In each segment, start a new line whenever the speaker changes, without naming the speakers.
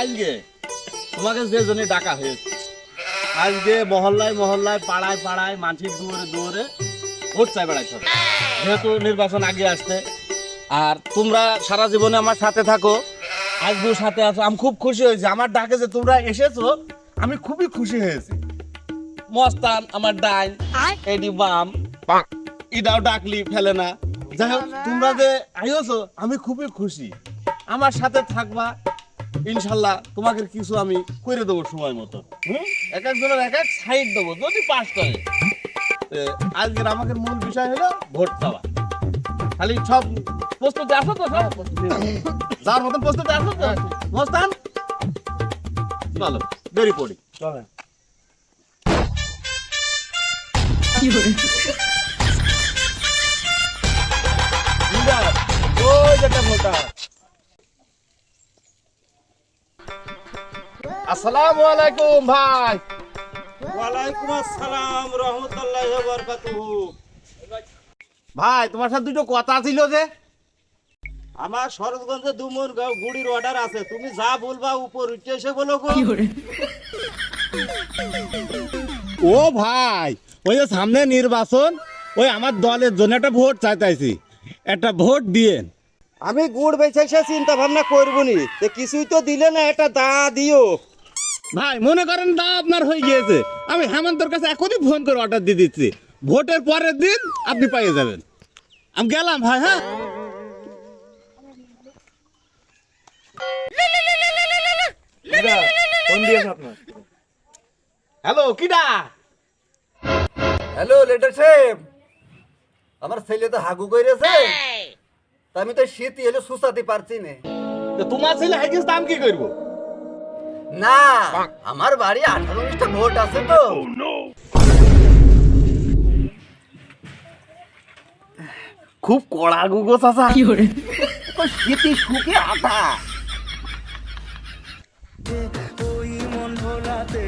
আজকে তোমাকে যে জন্য ডাকা হয়েছে আজকে মহল্লায় মহল্লায় পাড়ায় পাড়ায় মানসিক দুয়ারে দুয়ারে ভোট চাই বেড়াইছ যেহেতু নির্বাচন আগে আসতে আর তোমরা সারা জীবনে আমার সাথে থাকো আজকেও সাথে আছো। আমি খুব খুশি হয়েছি। আমার ডাকে যে তোমরা এসেছ আমি খুবই খুশি হয়েছি। মস্তান আমার ডাইন এডি বাম ইদাও ডাকলি ফেলে না। যাই হোক তোমরা যে আইছো আমি খুবই খুশি। আমার সাথে থাকবা ইনশাল্লাহ তোমাকে কিছু আমি করে দেবো সময় মতো। এক একজনের এক এক সাইড দেবো যদি পাস করে। আজকের আমাদের মূল বিষয় হলো ভোট চাওয়া খালি সব প্রস্তুতি আসো তো সব? যার মতন প্রস্তুতি আসো তো? মস্তান? চলো দেরি পড়ি। চলেন। লিডার, ওই যেটা ভোটার। আসসালামু আলাইকুম ভাই।
ওয়ালাইকুম আসসালাম রহমতুল্লাহ বরকাতুহু।
ভাই তোমার সাথে দুটো কথা ছিল যে?
আমার শরৎগঞ্জে গাঁও গুড়ির অর্ডার আছে। তুমি যা বলবা উপর উঠে এসে বলো গো।
ও ভাই ওই যে সামনে নির্বাচন ওই আমার দলের জন্য একটা ভোট চাইতেছি। একটা ভোট দিয়ে।
আমি গুড় বেছে সে চিন্তা ভাবনা করব নি। কিছুই তো দিলে না এটা দা দিও।
ভাই মনে করেন দা আপনার হয়ে গিয়েছে। আমি হেমন্তর কাছে এখনই ফোন করে অর্ডার দিয়ে দিচ্ছি। ভোটের পরের দিন আপনি পেয়ে যাবেন। আমি গেলাম ভাই হ্যাঁ? হ্যালো কিডা?
হ্যালো লেটার সাহেব। আমার ছেলে তো হাগু কইরেছে। তা আমি তো শীত এলে সুসাতে পারছি না।
তো তোমার ছেলে হাইকিস দাম কি করব?
না আমার বাড়ি আঠারো উনিশটা ভোট আছে তো।
খুব কড়া গুগো চাচা।
কি শীতে শুকে আটা।
ওই মন ভোলাতে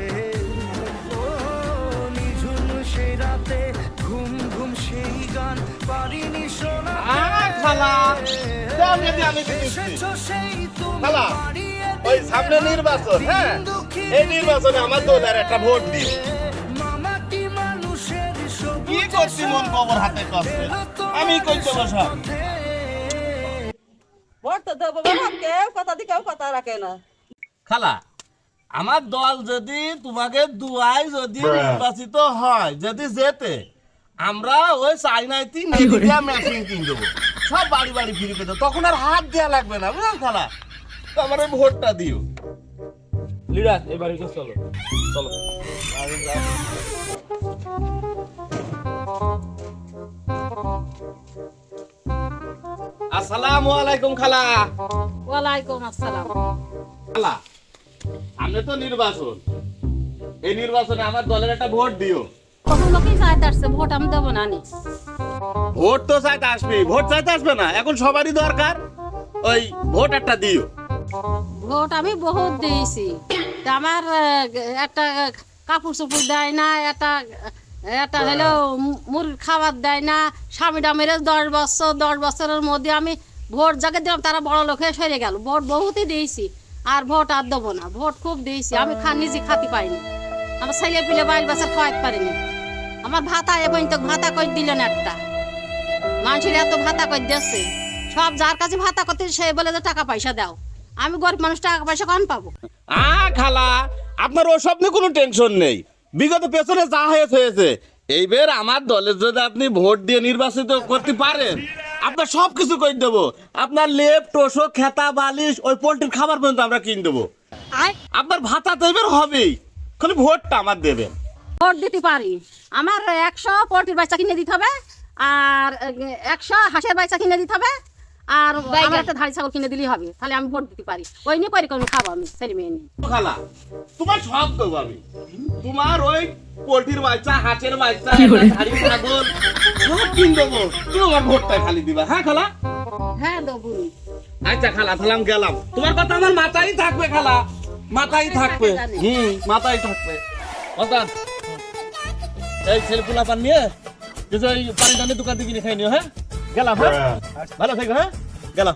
ঘুম ঘুম সেই গান পারিনি শোনা
খালা আমি
সেই
খালা ওই সামনে নির্বাচন হ্যাঁ? এই নির্বাচনে আমার দলের একটা ভোট
মানুষের
কি করছি মন কবর হাতে কষ্ট? আমি কই চলো সব?
ভোট দেবো বাবা কথা দি কেউ কথা রাখে না।
খালা আমার দল যদি তোমাকে দুয়াই যদি নির্বাচিত হয় যদি যেতে আমরা ওই চাইনাইতি মিডিয়া মেশিন কিন দেবো। সব বাড়ি বাড়ি ফিরে পেতে তখন আর হাত দেওয়া লাগবে না বুঝলেন খালা? তো আমার এই ভোটটা দিও। লিডার এবারে চলো। চলো। আসসালামু আলাইকুম খালা।
ওয়ালাইকুম আসসালাম।
খালা সামনে তো নির্বাচন। এই নির্বাচনে আমার দলের একটা ভোট দিও।
কখন লোকই চাইতে আসছে ভোট আমি দেবো না নি।
ভোট তো চাইতে আসবে ভোট চাইতে আসবে না এখন সবারই দরকার ওই ভোট একটা দিও।
ভোট আমি বহুত দিয়েছি। তা আমার আহ, একটা কাপড় চোপড় দেয় না একটা একটা হলো মুরগির খাবার দেয় না স্বামীটা মেরে দশ বছর দশ বছরের মধ্যে আমি ভোট যাকে দিলাম তারা বড় লোক হয়ে সরে গেল। ভোট বহুতই দিয়েছি আর ভোট আর দেবো না ভোট খুব দিয়েছি আমি খা নিজে খাতে পাইনি। আমার ছেলে পিলে বাইল বাসার খাওয়াতে পারিনি। আমার ভাতা এবং তো ভাতা কই দিলেন একটা? মানুষের এত ভাতা কই দিচ্ছে সব যার কাছে ভাতা করতে সে বলে যে টাকা পয়সা দাও। আমি গরিব মানুষ টাকা পয়সা কম পাবো?
আ খালা আপনার ওসব নিয়ে কোনো টেনশন নেই। বিগত পেছনে যা হয়েছে হয়েছে। এইবার আমার দলের যদি আপনি ভোট দিয়ে নির্বাচিত করতে পারেন আপনার সব কিছু করে দেবো? আপনার লেপ টোসো খেতা বালিশ ওই পোল্ট্রির খাবার পর্যন্ত আমরা কিনে দেবো। আপনার ভাতা তো এবার হবেই। খালি ভোটটা আমার দেবেন।
ভোট দিতে পারি। আমার একশো পোলট্রির বাচ্চা কিনে দিতে হবে আর একশো হাঁসের বাচ্চা কিনে দিতে হবে আর আমার একটা ধাড়ি ছাগল কিনে দিলেই হবে। তাহলে আমি ভোট দিতে পারি। ওই নিয়ে পরিকল্পনা খাব আমি ছেলে মেয়ে নিয়ে।
খালা তোমার সব দেবো আমি। তোমার ওই পোল্ট্রির বাচ্চা হাঁসের বাচ্চা ধাড়ি ছাগল সব কিন দেবো। তুমি আমার ভোটটা খালি দিবা। হ্যাঁ খালা?
হ্যাঁ দেবো।
আচ্ছা খালা তাহলে আমি গেলাম। তোমার কথা আমার মাথায় থাকবে খালা। মাথায় থাকবে। হুম মাথায় থাকবে। অর্থাৎ এই সেলফুলা পান নিয়ে কিছু ওই পানি টানি দোকান থেকে কিনে খাই নিও হ্যাঁ? গেলাম হ্যাঁ। ভালো থাকো হ্যাঁ? গেলাম।